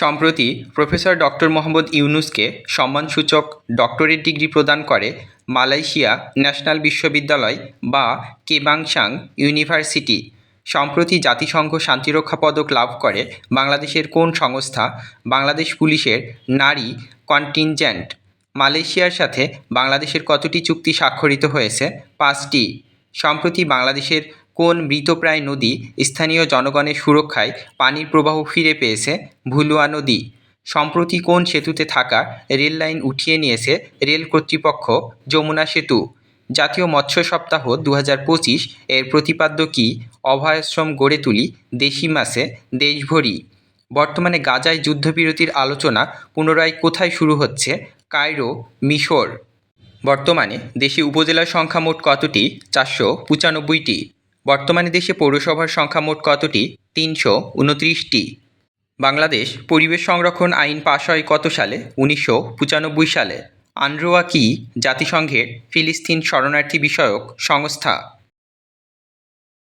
সম্প্রতি professor doctor Mohammad ইউনুসকে সম্মানসূচক ডক্টরেট ডিগ্রি প্রদান করে মালয়েশিয়া ন্যাশনাল বিশ্ববিদ্যালয় বা কেবাংসাং ইউনিভার্সিটি। সম্প্রতি জাতিসংঘ শান্তিরক্ষা পদক লাভ করে বাংলাদেশের কোন সংস্থা বাংলাদেশ পুলিশের নারী কন্টিনজেন্ট। মালয়েশিয়ার সাথে বাংলাদেশের কতটি চুক্তি স্বাক্ষরিত হয়েছে? পাঁচটি। সম্প্রতি বাংলাদেশের কোন মৃতপ্রায় নদী স্থানীয় জনগণের সুরক্ষায় পানির প্রবাহ ফিরে পেয়েছে? ভুলুয়া নদী। সম্প্রতি কোন সেতুতে থাকা রেল লাইন উঠিয়ে নিয়েছে রেল কর্তৃপক্ষ? যমুনা সেতু। জাতীয় মৎস্য সপ্তাহ দু পঁচিশ এর প্রতিপাদ্য কি? অভয়াশ্রম গড়ে তুলি দেশি মাসে দেশভরি। বর্তমানে গাজায় যুদ্ধবিরতির আলোচনা পুনরায় কোথায় শুরু হচ্ছে? কায়রো, মিশর। বর্তমানে দেশে উপজেলার সংখ্যা মোট কতটি? চারশো পঁচানব্বইটি। বর্তমানে দেশে পৌরসভার সংখ্যা মোট কতটি? তিনশো উনত্রিশটি। বাংলাদেশ পরিবেশ সংরক্ষণ আইন পাশ হয় কত সালে? উনিশশো পঁচানব্বই সালে। আন্ড্রোয়া কি জাতিসংঘের ফিলিস্তিন শরণার্থী বিষয়ক সংস্থা?